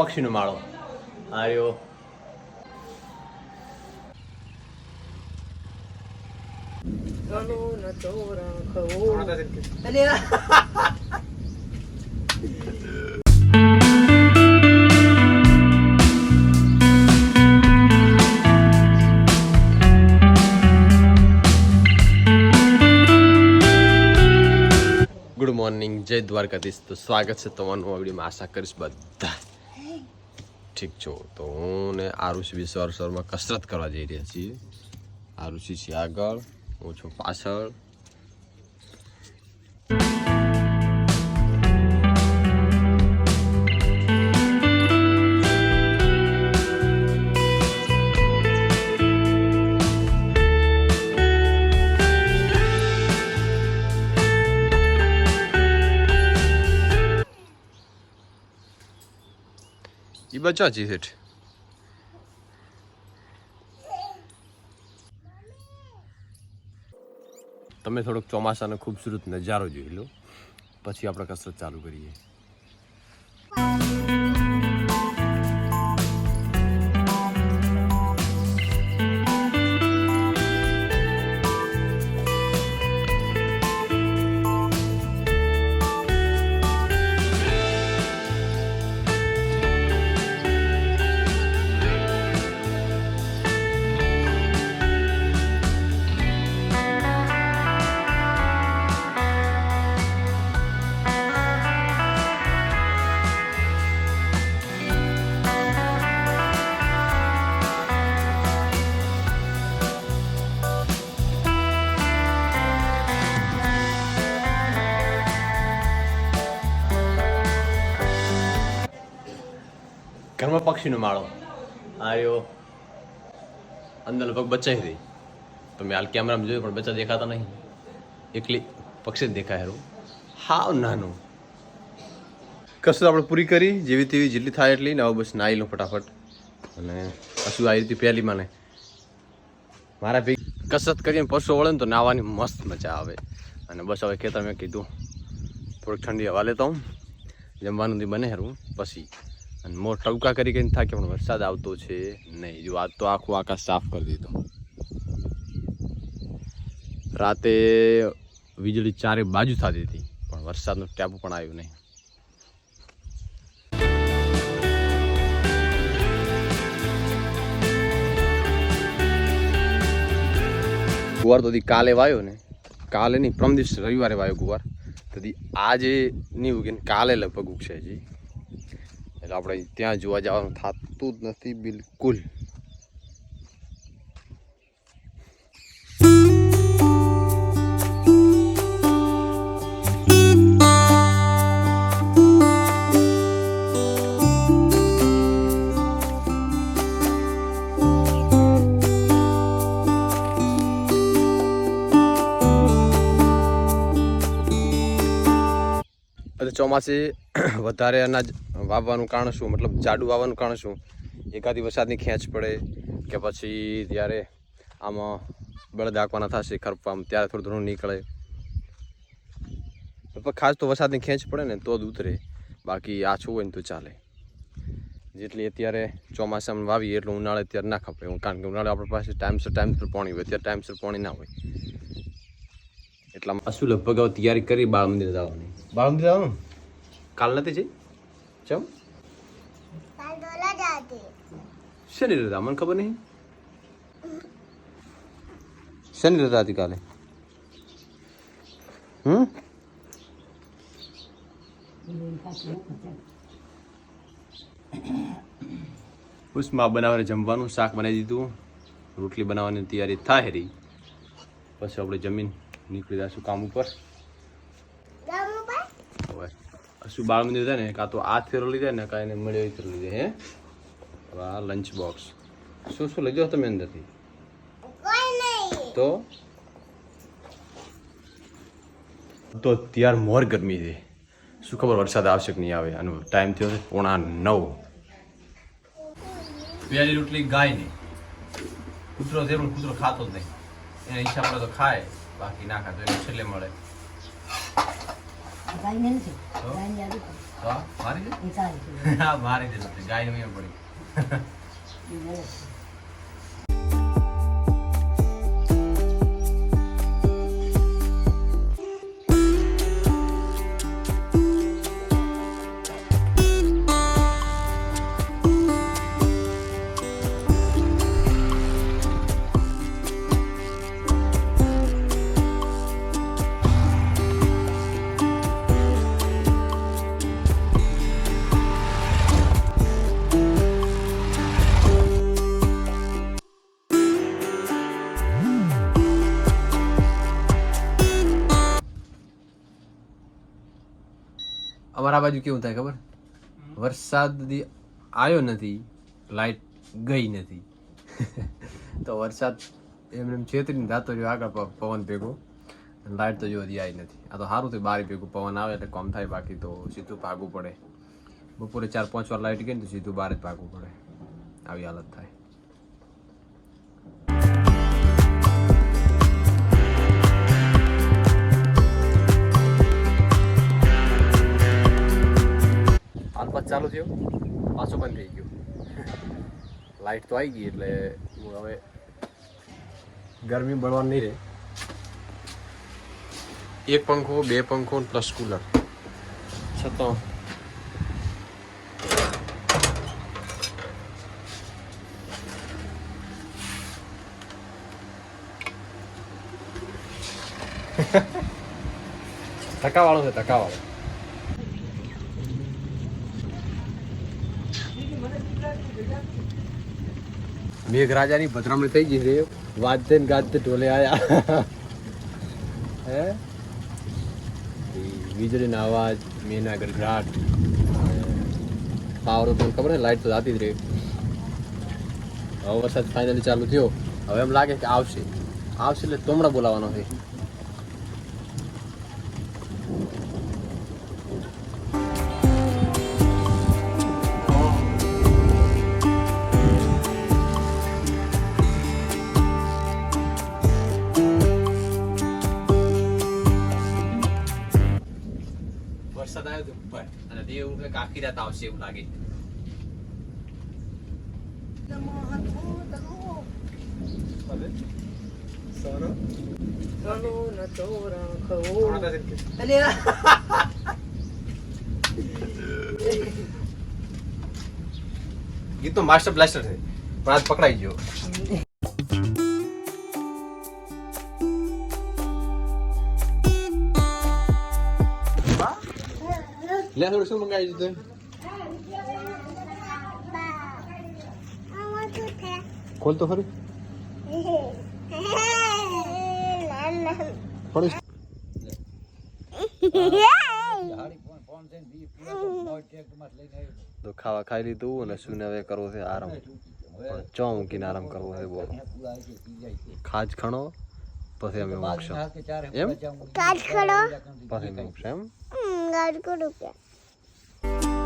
પક્ષીનો માળો. આર્યો good morning, જય દ્વારકાધીશ. તો સ્વાગત છે તમારું આવડીમાં આશા કરીશ બધા ઠીક છો? તો હું ને આરુષి બી સવાર કસરત કરવા જઈ રહ્યા છીએ. આરુષિ છે આગળ, હું છું પાછળ. એ બચા છે શેઠ તમે થોડોક ચોમાસાનો ખૂબસૂરત નજારો જોઈ લો. પછી આપણે કસરત ચાલુ કરીએ. ઘરમાં પક્ષીનો માળો. આર્યો અંદર લગભગ બચ્ચા હતી તમે હાલ કેમેરામાં જોયું, પણ બચ્ચા દેખાતા નહીં. એકલી પક્ષી જ દેખાય હારું. હાવ નાનું. કસરત આપણે પૂરી કરી, જેવી તેવી જેટલી થાય એટલી. ને હવે બસ નાહી લઉં ફટાફટ. અને કશું આવી હતી પહેલી મને મારા ભાઈ કસરત કરીને પરસો વળે ને તો નાહવાની મસ્ત મજા આવે. અને બસ હવે ખેતર મેં કીધું, થોડીક ઠંડી હવા લેતા હું જમવાનું બને હારું, પછી અને મોર ટવકા કરી કરીને થાકે પણ વરસાદ આવતો છે નહીં. જો આજ તો આખું આકાશ સાફ કરી દીધું. રાતે વીજળી ચારે બાજુ થતી હતી, પણ વરસાદનું ટેપ પણ આવ્યું નહીં. ગુવાર તો કાલે વાયો ને. કાલે નહીં પ્રમ દિવસ રવિવારે વાયો ગુવાર. તો આજે નહીં ઉગે કાલે લગભગ ઉગશે હજી. એટલે આપણે ત્યાં જોવા જવાનું થતું જ નથી બિલકુલ. ચોમાસે વધારે અનાજ વાવવાનું કારણ શું મતલબ જાડું વાવવાનું કારણ શું એકાદી વરસાદની ખેંચ પડે કે પછી જ્યારે આમાં બળદ આંકવાના થશે ખરપામ ત્યારે થોડું થોડું નીકળે. પણ ખાસ તો વરસાદની ખેંચ પડે ને તો જ ઉતરે. બાકી આછું હોય ને તો ચાલે. જેટલી અત્યારે ચોમાસામાં વાવીએ એટલું ઉનાળે અત્યારે ના ખપે કારણ કે ઉનાળે આપણી પાસે ટાઈમસર ટાઈમસર પાણી હોય અત્યારે ટાઈમસર પાણી ના હોય. એટલા શું લગભગ તૈયારી કરી બાળ મંદિર જવાની. બાળ મંદિર જવાનું? કાલ નથી જઈ? કાલ શનિ રજા મને ખબર નહીં શનિ રજા હતી કાલે હમ ઉસમાં બનાવીને જમવાનું શાક બનાવી દીધું રોટલી બનાવવાની તૈયારી થાય રહી પછી આપણે જમીન નીકળી જઈશું કામ ઉપર શું બાળ મંદિર થાય ને? કાં તો આ થેરો લીધે ને કાં એને મળ્યો એ ફેરો લીધે હે? આ લંચ બોક્સ શું શું લઈ જાઓ તમે અંદરથી? કોઈ તો? તો અત્યાર મોર ગરમી છે. શું ખબર વરસાદ આવશે કે નહીં આવે? અને ટાઈમ થયો છે પોણા નવ. પહેલી રોટલી ગાય નહીં. કૂતરો છે પણ કૂતરો ખાતો જ નહીં. એના ઈચ્છા પડે તો ખાય. બાકી ના ખાતો એને છેલ્લે મળે. ગાયને નથી. તો? ગાયને આવી તો મારી દે હા મારી દે ગાયનું એમ પડી. અમારા બાજુ કેવું થાય ખબર? વરસાદ આવ્યો નથી લાઇટ ગઈ નથી. તો વરસાદ એમને એમ છેતરીને જાતો રહ્યો આગળ પવન ભેગો. લાઇટ તો જો હજી આવી નથી. આ તો સારું થયું, બારી ભેગું પવન આવે એટલે કોમ થાય બાકી તો સીધું ભાગવું પડે. બપોરે ચાર પાંચ વાર લાઈટ ગઈ ને તો સીધું બહાર જ ભાગવું પડે. આવી હાલત થાય. હાલ ચાલુ થયો? પાછો બંધ થઈ ગયો. લાઈટ તો આવી ગઈ એટલે હું હવે ગરમી બળવાનું નહીં રહે. એક પંખો બે પંખો પ્લસ કુલર છતાં. ટકાવાળો છે ટકાવાળો મેઘરાજાની ભદ્રામણી થઈ ગઈ છે. વાજતે ને ગાજતે ઢોલે આયા. હે? વીજળીના અવાજ મેના ગરગડાટ પાવર તો ખબર ને લાઈટ તો જાતી જ રહી. હવે વરસાદ ફાઇનલી ચાલુ થયો. હવે એમ લાગે કે આવશે. આવશે એટલે તોમડા બોલાવવાનો છે. એવું કંઈક આખી રાત આવશે એવું લાગે ગીત તો માસ્ટર બ્લાસ્ટર છે પણ આજ પકડાઈ ગયો લે થોડું શું મંગાવી દીધું ખોલ તો ખરું તો ખાવા ખાઈ લીધું અને શું હવે કરવો છે આરામ પણ ચો મૂકીને આરામ કરવો છે બોલો ખાજ ખણો પછી અમે મોક્ષ એમ ખાજ ખણો પછી મોક્ષ એમ ગાડ કરો you